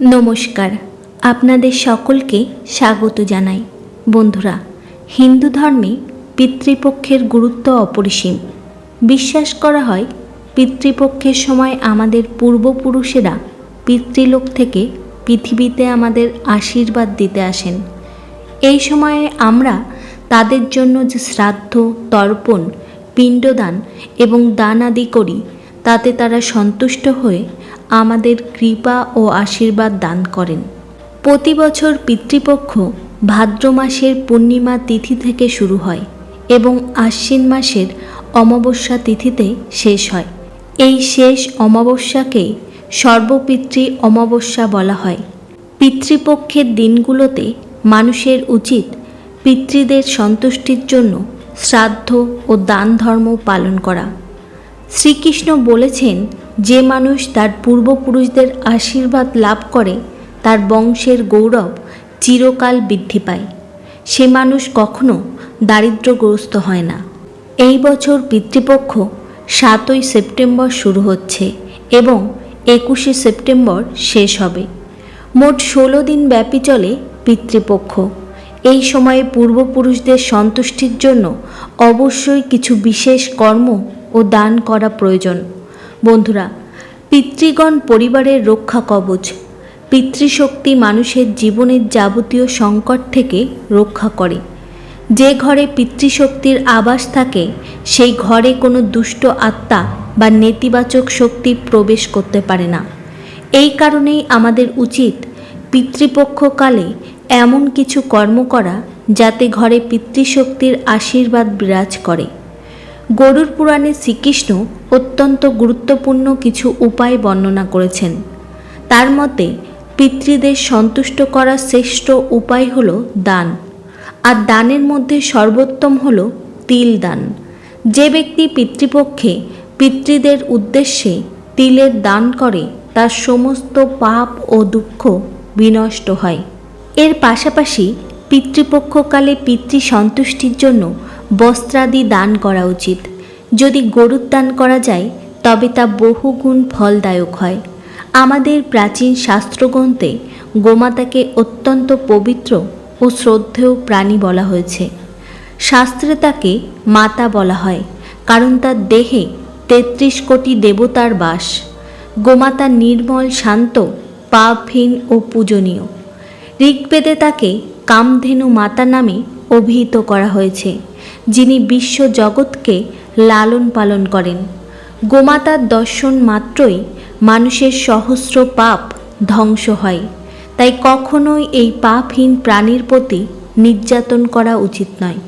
নমস্কার। আপনাদের সকলকে স্বাগত জানাই। বন্ধুরা, হিন্দু ধর্মে পিতৃপক্ষের গুরুত্ব অপরিসীম। বিশ্বাস করা হয়, পিতৃপক্ষের সময় আমাদের পূর্বপুরুষেরা পিতৃলোক থেকে পৃথিবীতে আমাদের আশীর্বাদ দিতে আসেন। এই সময়ে আমরা তাদের জন্য যে শ্রাদ্ধ, তর্পণ, পিণ্ডদান এবং দান আদি করি, তাতে তারা সন্তুষ্ট হয়ে আমাদের কৃপা ও আশীর্বাদ দান করেন। প্রতি বছর পিতৃপক্ষ ভাদ্র মাসের পূর্ণিমা তিথি থেকে শুরু হয় এবং আশ্বিন মাসের অমাবস্যা তিথিতে শেষ হয়। এই শেষ অমাবস্যাকে সর্বপিতৃ অমাবস্যা বলা হয়। পিতৃপক্ষের দিনগুলোতে মানুষের উচিত পিতৃদের সন্তুষ্টির জন্য শ্রাদ্ধ ও দান ধর্ম পালন করা। শ্রীকৃষ্ণ বলেছেন যে মানুষ তার পূর্বপুরুষদের আশীর্বাদ লাভ করে, তার বংশের গৌরব চিরকাল বৃদ্ধি পায়। সে মানুষ কখনো দারিদ্র্যগ্রস্ত হয় না। এই বছর পিতৃপক্ষ সাতই সেপ্টেম্বর শুরু হচ্ছে এবং একুশে সেপ্টেম্বর শেষ হবে। মোট ষোলো দিন ব্যাপী চলে পিতৃপক্ষ। এই সময়ে পূর্বপুরুষদের সন্তুষ্টির জন্য অবশ্যই কিছু বিশেষ কর্ম ও দান করা প্রয়োজন। বন্ধুরা, পিতৃগণ পরিবারের রক্ষা কবচ। পিতৃশক্তি মানুষের জীবনের যাবতীয় সংকট থেকে রক্ষা করে। যে ঘরে পিতৃশক্তির আবাস থাকে, সেই ঘরে কোনো দুষ্ট আত্মা বা নেতিবাচক শক্তি প্রবেশ করতে পারে না। এই কারণেই আমাদের উচিত পিতৃপক্ষকালে এমন কিছু কর্ম করা, যাতে ঘরে পিতৃশক্তির আশীর্বাদ বিরাজ করে। গরুর পুরাণে শ্রীকৃষ্ণ অত্যন্ত গুরুত্বপূর্ণ কিছু উপায় বর্ণনা করেছেন। তার মতে, পিতৃদের সন্তুষ্ট করার শ্রেষ্ঠ উপায় হল দান। আর দানের মধ্যে সর্বোত্তম হল তিল দান। যে ব্যক্তি পিতৃপক্ষে পিতৃদের উদ্দেশ্যে তিলের দান করে, তার সমস্ত পাপ ও দুঃখ বিনষ্ট হয়। এর পাশাপাশি পিতৃপক্ষকালে পিতৃ সন্তুষ্টির জন্য বস্ত্রাদি দান করা উচিত। যদি গরুর দান করা যায়, তবে তা বহুগুণ ফলদায়ক হয়। আমাদের প্রাচীন শাস্ত্রগ্রন্থে গোমাতাকে অত্যন্ত পবিত্র ও শ্রদ্ধেয় প্রাণী বলা হয়েছে। শাস্ত্রে তাকে মাতা বলা হয়, কারণ তার দেহে তেত্রিশ কোটি দেবতার বাস। গোমাতা নির্মল, শান্ত, পাপহীন ও পূজনীয়। ঋগ্বেদে তাকে কামধেনু মাতা নামে অভিহিত করা হয়েছে, যিনি বিশ্ব জগৎকে লালন পালন করেন। গোমাতার দর্শন মাত্রই মানুষের সহস্র পাপ ধ্বংস হয়। তাই কখনোই এই পাপহীন প্রাণীর প্রতি নির্যাতন করা উচিত নয়।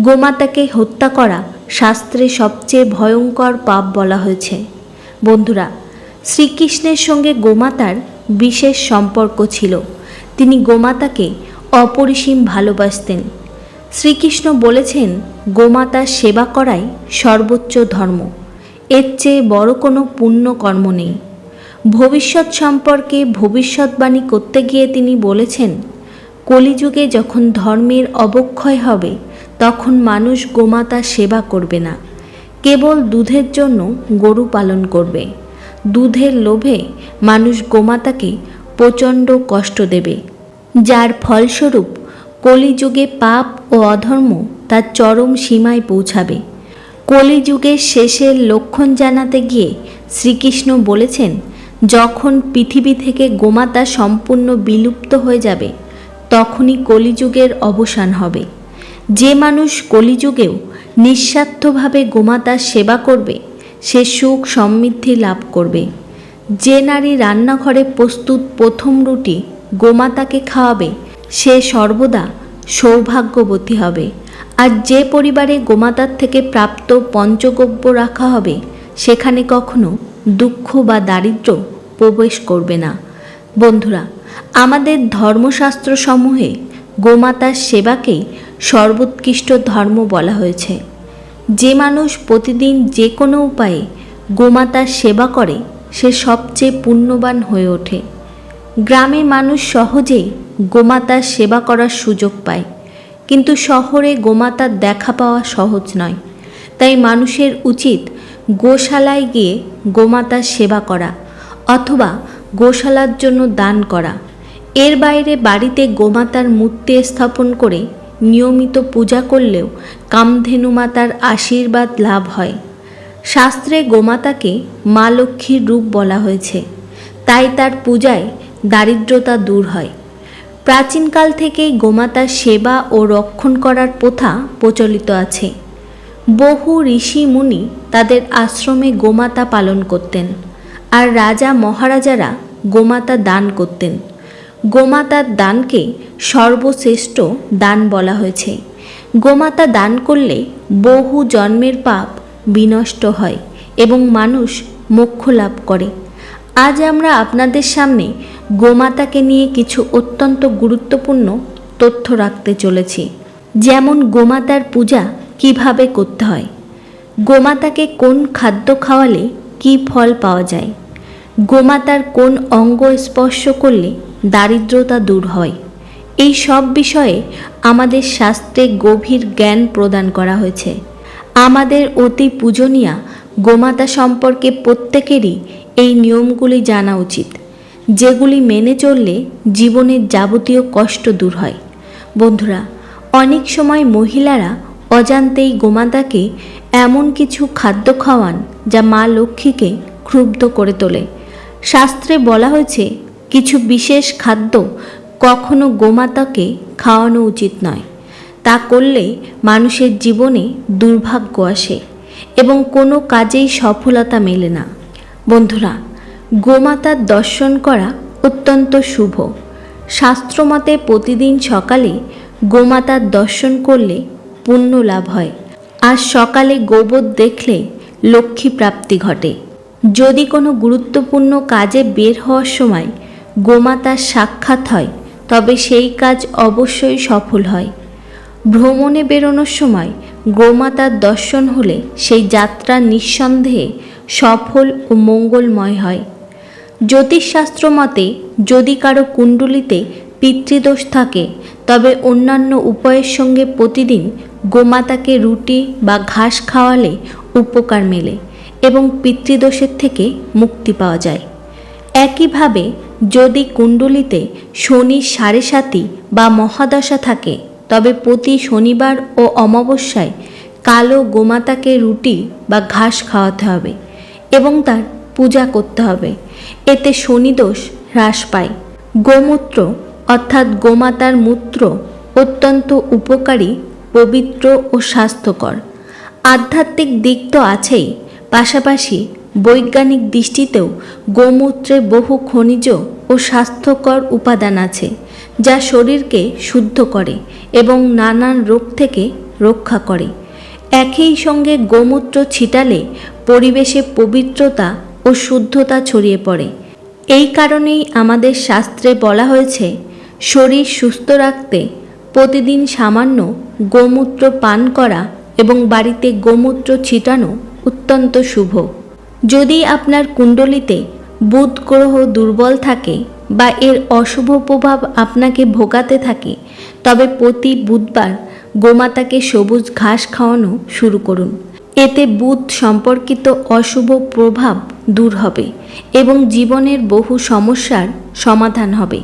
গোমাতাকে হত্যা করা শাস্ত্রে সবচেয়ে ভয়ঙ্কর পাপ বলা হয়েছে। বন্ধুরা, শ্রীকৃষ্ণের সঙ্গে গোমাতার বিশেষ সম্পর্ক ছিল। তিনি গোমাতাকে অপরিসীম ভালোবাসতেন। শ্রীকৃষ্ণ বলেছেন গোমাতার সেবা করাই সর্বোচ্চ ধর্ম। এর চেয়ে বড় কোনো পুণ্য কর্ম নেই। ভবিষ্যৎ সম্পর্কে ভবিষ্যৎবাণী করতে গিয়ে তিনি বলেছেন, কলিযুগে যখন ধর্মের অবক্ষয় হবে, তখন মানুষ গোমাতার সেবা করবে না। কেবল দুধের জন্য গরু পালন করবে। দুধের লোভে মানুষ গোমাতাকে প্রচণ্ড কষ্ট দেবে, যার ফলস্বরূপ কলিযুগে পাপ ও অধর্ম তার চরম সীমায় পৌঁছাবে। কলিযুগের শেষের লক্ষণ জানাতে গিয়ে শ্রীকৃষ্ণ বলেছেন, যখন পৃথিবী থেকে গোমাতা সম্পূর্ণ বিলুপ্ত হয়ে যাবে, তখনই কলিযুগের অবসান হবে। যে মানুষ কলিযুগেও নিঃস্বার্থভাবে গোমাতার সেবা করবে, সে সুখ সমৃদ্ধি লাভ করবে। যে নারী রান্নাঘরে প্রস্তুত প্রথম রুটি গোমাতাকে খাওয়াবে সে সর্বদা সৌভাগ্যবতী হবে। আর যে পরিবারে গোমাতার থেকে প্রাপ্ত পঞ্চগব্য রাখা হবে, সেখানে কখনো দুঃখ বা দারিদ্র প্রবেশ করবে না। বন্ধুরা, আমাদের ধর্মশাস্ত্র সমূহে গোমাতার সেবাকেই সর্বোৎকৃষ্ট ধর্ম বলা হয়েছে। যে মানুষ প্রতিদিন যে কোনো উপায়ে গোমাতার সেবা করে, সে সবচেয়ে পুণ্যবান হয়ে ওঠে। গ্রামে মানুষ সহজেই গোমাতার সেবা করার সুযোগ পায়। কিন্তু শহরে গোমাতার দেখা পাওয়া সহজ নয়। তাই মানুষের উচিত গোশালায় গিয়ে গোমাতার সেবা করা অথবা গোশালার জন্য দান করা। এর বাইরে বাড়িতে গোমাতার মূর্তি স্থাপন করে নিয়মিত পূজা করলেও কামধেনু মাতার আশীর্বাদ লাভ হয়। শাস্ত্রে গোমাতাকে মা লক্ষ্মীর রূপ বলা হয়েছে। তাই তার পূজায় দারিদ্রতা দূর হয়। প্রাচীনকাল থেকেই গোমাতার সেবা ও রক্ষণ করার প্রথা প্রচলিত আছে। বহু ঋষি মুনি তাদের আশ্রমে গোমাতা পালন করতেন আর রাজা মহারাজারা গোমাতা দান করতেন। গোমাতার দানকে সর্বশ্রেষ্ঠ দান বলা হয়েছে। গোমাতা দান করলে বহু জন্মের পাপ বিনষ্ট হয় এবং মানুষ মোক্ষ লাভ করে। আজ আমরা আপনাদের সামনে গোমাতাকে নিয়ে কিছু অত্যন্ত গুরুত্বপূর্ণ তথ্য রাখতে চলেছি। যেমন গোমাতার পূজা কীভাবে করতে হয়, গোমাতাকে কোন খাদ্য খাওয়ালে কি ফল পাওয়া যায়, গোমাতার কোন অঙ্গ স্পর্শ করলে দারিদ্রতা দূর হয়। এই সব বিষয়ে আমাদের শাস্ত্রে গভীর জ্ঞান প্রদান করা হয়েছে। আমাদের অতি পূজনীয়া গোমাতা সম্পর্কে প্রত্যেকেরই এই নিয়মগুলি জানা উচিত। যেগুলি মেনে চললে জীবনের যাবতীয় কষ্ট দূর হয়। বন্ধুরা, অনেক সময় মহিলারা অজান্তেই গোমাতাকে এমন কিছু খাদ্য খাওয়ান যা মা লক্ষ্মীকে ক্ষুব্ধ করে তোলে। শাস্ত্রে বলা হয়েছে, কিছু বিশেষ খাদ্য কখনো গোমাতাকে খাওয়ানো উচিত নয়। তা করলে মানুষের জীবনে দুর্ভাগ্য আসে এবং কোনো কাজেই সফলতা মেলে না। বন্ধুরা গোমাতার দর্শন করা অত্যন্ত শুভ। শাস্ত্রমতে প্রতিদিন সকালে গোমাতার দর্শন করলে পুণ্য লাভ হয়। আর সকালে গোবর দেখলে লক্ষ্মী প্রাপ্তি ঘটে। যদি কোনো গুরুত্বপূর্ণ কাজে বের হওয়ার সময় গোমাতার সাক্ষাৎ হয়, তবে সেই কাজ অবশ্যই সফল হয়। ভ্রমণে বেরোনোর সময় গোমাতার দর্শন হলে সেই যাত্রা নিঃসন্দেহে সফল ও মঙ্গলময় হয়। জ্যোতিষশাস্ত্র মতে, যদি কারও কুণ্ডলিতে পিতৃদোষ থাকে, তবে অন্যান্য উপায়ের সঙ্গে প্রতিদিন গোমাতাকে রুটি বা ঘাস খাওয়ালে উপকার মেলে এবং পিতৃদোষের থেকে মুক্তি পাওয়া যায়। একইভাবে, যদি কুণ্ডলিতে শনি সাড়ে সাতি বা মহাদশা থাকে, তবে প্রতি শনিবার ও অমাবস্যায় কালো গোমাতাকে রুটি বা ঘাস খাওয়াতে হবে এবং তার পূজা করতে হবে। এতে শনিদোষ হ্রাস পায়। গোমূত্র, অর্থাৎ গোমাতার মূত্র, অত্যন্ত উপকারী, পবিত্র ও স্বাস্থ্যকর। আধ্যাত্মিক দিক তো আছেই। পাশাপাশি বৈজ্ঞানিক দৃষ্টিতেও গোমূত্রে বহু খনিজ ও স্বাস্থ্যকর উপাদান আছে, যা শরীরকে শুদ্ধ করে এবং নানান রোগ থেকে রক্ষা করে। একই সঙ্গে গোমূত্র ছিটালে পরিবেশে পবিত্রতা ও শুদ্ধতা ছড়িয়ে পড়ে। এই কারণেই আমাদের শাস্ত্রে বলা হয়েছে, শরীর সুস্থ রাখতে প্রতিদিন সামান্য গোমূত্র পান করা এবং বাড়িতে গোমূত্র ছিটানো অত্যন্ত শুভ। যদি আপনার কুণ্ডলিতে বুধ গ্রহ দুর্বল থাকে বা এর অশুভ প্রভাব আপনাকে ভোগাতে থাকে, তবে প্রতি বুধবার গোমাতাকে সবুজ ঘাস খাওয়ানো শুরু করুন। এতে বুধ সম্পর্কিত অশুভ প্রভাব দূর হবে এবং জীবনের বহু সমস্যার সমাধান হবে।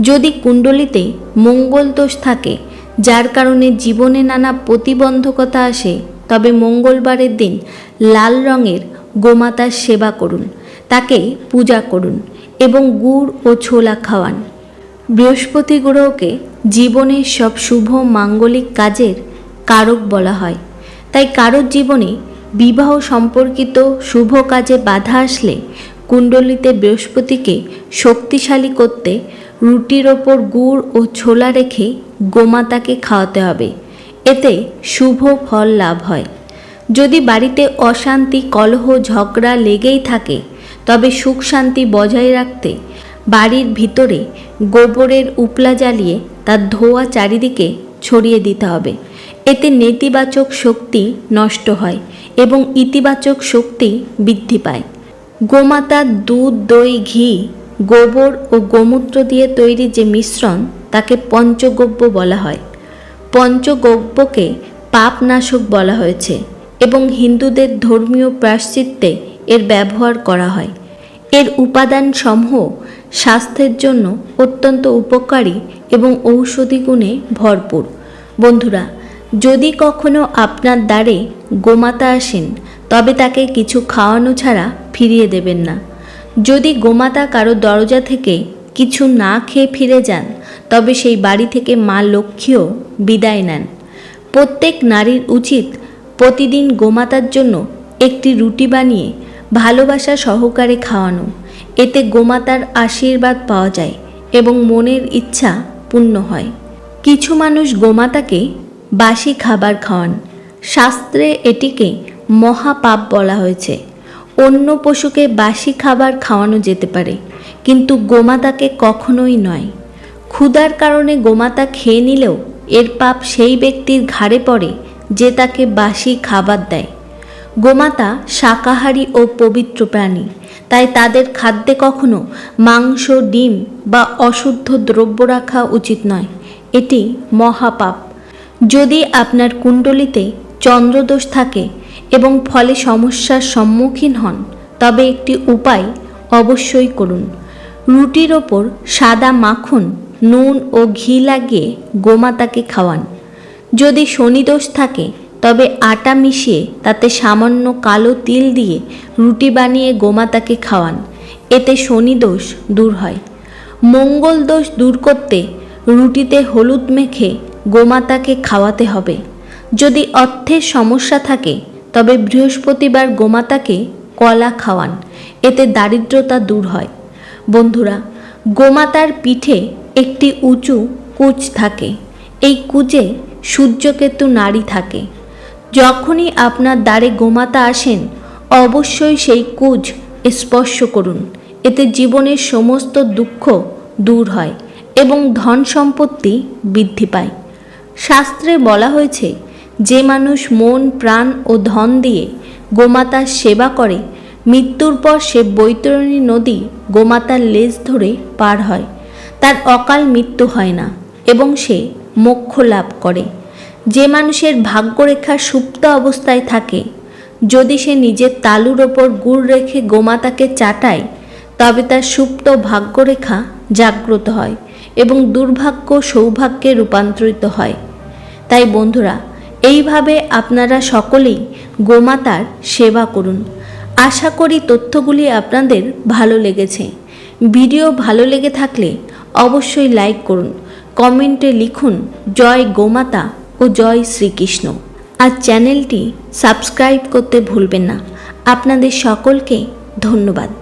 যদি কুণ্ডলিতে মঙ্গল দোষ থাকে, যার কারণে জীবনে নানা প্রতিবন্ধকতা আসে, তবে মঙ্গলবারের দিন লাল রঙের গোমাতার সেবা করুন, তাকে পূজা করুন এবং গুড় ও ছোলা খাওয়ান। বৃহস্পতি গ্রহকে জীবনের সব শুভ মাঙ্গলিক কাজের কারক বলা হয়। তাই কারোর জীবনে বিবাহ সম্পর্কিত শুভ কাজে বাধা আসলে কুণ্ডলিতে বৃহস্পতিকে শক্তিশালী করতে রুটির ওপর গুড় ও ছোলা রেখে গোমাতাকে খাওয়াতে হবে। এতে শুভ ফল লাভ হয়। যদি বাড়িতে অশান্তি, কলহ, ঝগড়া লেগেই থাকে, তবে সুখ শান্তি বজায় রাখতে বাড়ির ভিতরে গোবরের উপলা জ্বালিয়ে তার ধোয়া চারিদিকে ছড়িয়ে দিতে হবে। এতে নেতিবাচক শক্তি নষ্ট হয় এবং ইতিবাচক শক্তি বৃদ্ধি পায়। গোমাতার দুধ, দই, ঘি, গোবর ও গোমূত্র দিয়ে তৈরি যে মিশ্রণ, তাকে পঞ্চগব্য বলা হয়। পঞ্চগব্যকে পাপনাশক বলা হয়েছে এবং হিন্দুদের ধর্মীয় প্রায়শ্চিত্তে এর ব্যবহার করা হয়। এর উপাদান সমূহ স্বাস্থ্যের জন্য অত্যন্ত উপকারী এবং ঔষধি গুণে ভরপুর। বন্ধুরা যদি কখনো আপনার দ্বারে গোমাতা আসেন, তবে তাকে কিছু খাওয়ানো ছাড়া ফিরিয়ে দেবেন না। যদি গোমাতা কারও দরজা থেকে কিছু না খেয়ে ফিরে যান, তবে সেই বাড়ি থেকে মা লক্ষ্মীও বিদায় নেন। প্রত্যেক নারীর উচিত প্রতিদিন গোমাতার জন্য একটি রুটি বানিয়ে ভালোবাসা সহকারে খাওয়ানো। এতে গোমাতার আশীর্বাদ পাওয়া যায় এবং মনের ইচ্ছা পূর্ণ হয়। কিছু মানুষ গোমাতাকে বাসি খাবার খাওয়ান। শাস্ত্রে এটিকে মহাপাপ বলা হয়েছে। অন্য পশুকে বাসি খাবার খাওয়ানো যেতে পারে, কিন্তু গোমাতাকে কখনোই নয়। ক্ষুধার কারণে গোমাতা খেয়ে নিলেও এর পাপ সেই ব্যক্তির ঘাড়ে পড়ে যে তাকে বাসি খাবার দেয়। গোমাতা শাকাহারী ও পবিত্র প্রাণী, তাই তাদের খাদ্যে কখনো মাংস, ডিম বা অশুদ্ধ দ্রব্য রাখা উচিত নয়। এটি মহাপাপ। যদি আপনার কুণ্ডলিতে চন্দ্রদোষ থাকে এবং ফলে সমস্যার সম্মুখীন হন, তবে একটি উপায় অবশ্যই করুন। রুটির ওপর সাদা মাখন, নুন ও ঘি লাগিয়ে গোমাতাকে খাওয়ান। যদি শনিদোষ থাকে, তবে আটা মিশিয়ে তাতে সামান্য কালো তিল দিয়ে রুটি বানিয়ে গোমাতাকে খাওয়ান। এতে শনিদোষ দূর হয়। মঙ্গল দোষ দূর করতে রুটিতে হলুদ মেখে গোমাতাকে খাওয়াতে হবে। যদি অর্থের সমস্যা থাকে, তবে বৃহস্পতিবার গোমাতাকে কলা খাওয়ান, এতে দারিদ্রতা দূর হয়। বন্ধুরা, গোমাতার পিঠে একটি উঁচু কুচ থাকে। এই কুচে সূর্যকেতু নারী থাকে। যখনই আপনার দ্বারে গোমাতা আসেন, অবশ্যই সেই কুজ স্পর্শ করুন। এতে জীবনের সমস্ত দুঃখ দূর হয় এবং ধন সম্পত্তি বৃদ্ধি পায়। শাস্ত্রে বলা হয়েছে, যে মানুষ মন, প্রাণ ও ধন দিয়ে গোমাতার সেবা করে, মৃত্যুর পর সে বৈতরণী নদী গোমাতার লেজ ধরে পার হয়। তার অকাল মৃত্যু হয় না এবং সে মোক্ষ লাভ করে। যে মানুষের ভাগ্যরেখা সুপ্ত অবস্থায় থাকে, যদি সে নিজের তালুর ওপর গুড় রেখে গোমাতাকে চাটায়, তবে তার সুপ্ত ভাগ্যরেখা জাগ্রত হয় এবং দুর্ভাগ্য সৌভাগ্যে রূপান্তরিত হয়। তাই বন্ধুরা, এইভাবে আপনারা সকলেই গোমাতার সেবা করুন। আশা করি তথ্যগুলি আপনাদের ভালো লেগেছে। ভিডিও ভালো লেগে থাকলে অবশ্যই লাইক করুন, কমেন্টে লিখুন, জয় গোমাতা ও জয় শ্রীকৃষ্ণ। আর চ্যানেলটি সাবস্ক্রাইব করতে ভুলবেন না। আপনাদের সকলকে ধন্যবাদ।